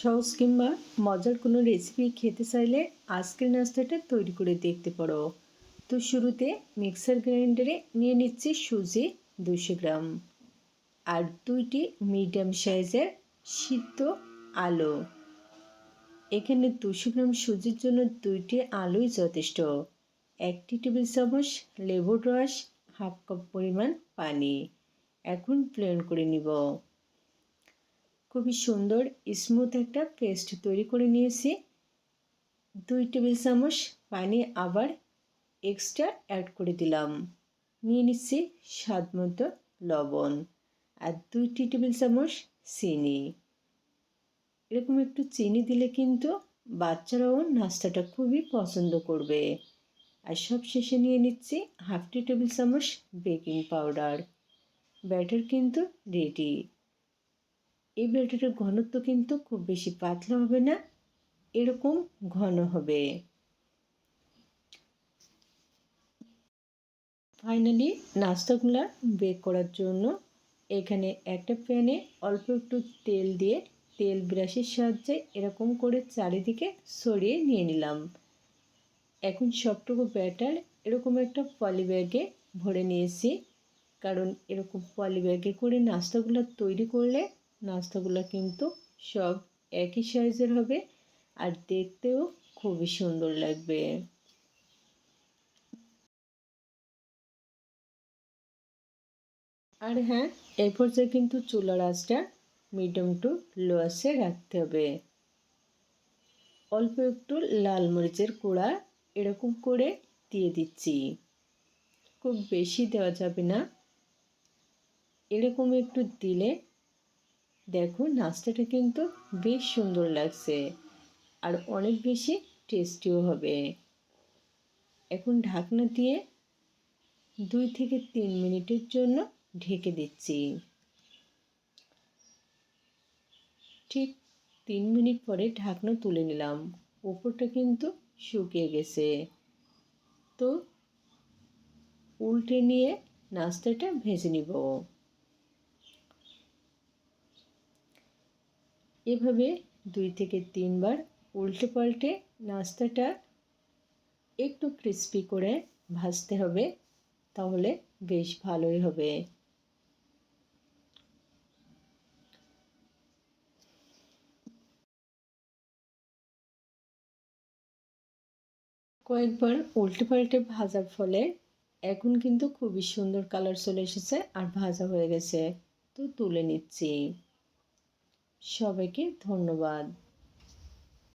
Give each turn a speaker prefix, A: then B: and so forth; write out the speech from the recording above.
A: সহজ কিংবা মজার কোনো রেসিপি খেতে চাইলে আজকের নাস্তাটা তৈরি করে দেখতে পারো। তো শুরুতে মিক্সার গ্রাইন্ডারে নিয়ে নিচ্ছি সুজি দুশো গ্রাম আর দুইটি মিডিয়াম সাইজের সিদ্ধ আলু। এখানে দুশো গ্রাম সুজির জন্য দুইটি আলুই যথেষ্ট। একটি টেবিল চামচ লেবুর রস, হাফ কাপ পরিমাণ পানি। এখন প্লেন করে নিব। খুবই সুন্দর স্মুথ একটা পেস্ট তৈরি করে নিয়েছি। দুই টেবিল চামচ পানি আবার এক্সট্রা অ্যাড করে দিলাম। নিয়ে নিচ্ছি স্বাদ মতো লবণ আর দুইটি টেবিল চামচ চিনি। এরকম একটু চিনি দিলে কিন্তু বাচ্চারাও নাস্তাটা খুবই পছন্দ করবে। আর সব শেষে নিয়ে নিচ্ছি হাফ টি টেবিল চামচ বেকিং পাউডার। ব্যাটার কিন্তু রেডি এই ব্যাটারের ঘনত্ব কিন্তু খুব বেশি পাতলা হবে না, এরকম ঘন হবে। ফাইনালি নাস্তাগুলা বেক করার জন্য এখানে একটা প্যানে অল্প একটু তেল দিয়ে তেল ব্রাশের সাহায্যে এরকম করে চারিদিকে সরিয়ে নিয়ে নিলাম। এখন সবটুকু ব্যাটার এরকম একটা পলি ব্যাগে ভরে নিয়েছি, কারণ এরকম পলি ব্যাগে করে নাস্তাগুলো তৈরি করলে নাস্তাগুলো কিন্তু সব একই সাইজের হবে আর দেখতেও খুবই সুন্দর লাগবে। আর হ্যাঁ এই পর্যায়ে কিন্তু চুলার আঁচটা মিডিয়াম টু লো আসে রাখতে হবে। অল্প একটু লাল মরিচের কুড়া এরকম করে দিয়ে দিচ্ছি। খুব বেশি দেওয়া যাবে না। এরকম একটু দিলে দেখো নাস্তাটা কিন্তু বেশ সুন্দর লাগছে আর অনেক বেশি টেস্টিও হবে। এখন ঢাকনা দিয়ে দুই থেকে তিন মিনিটের জন্য ঢেকে দিচ্ছি। ঠিক তিন মিনিট পরে ঢাকনা তুলে নিলাম। ওপরটা কিন্তু শুকিয়ে গেছে। তো উল্টে নিয়ে নাস্তাটা ভেজে নিব। এভাবে দুই থেকে তিনবার উল্টে পাল্টে নাস্তাটা একটু ক্রিস্পি করে ভাজতে হবে, তাহলে বেশ ভালোই হবে। কয়েকবার উল্টে পাল্টে ভাজার ফলে এখন কিন্তু খুবই সুন্দর কালার চলে এসেছে আর ভাজা হয়ে গেছে। তো তুলে নিচ্ছি। সবাইকে ধন্যবাদ।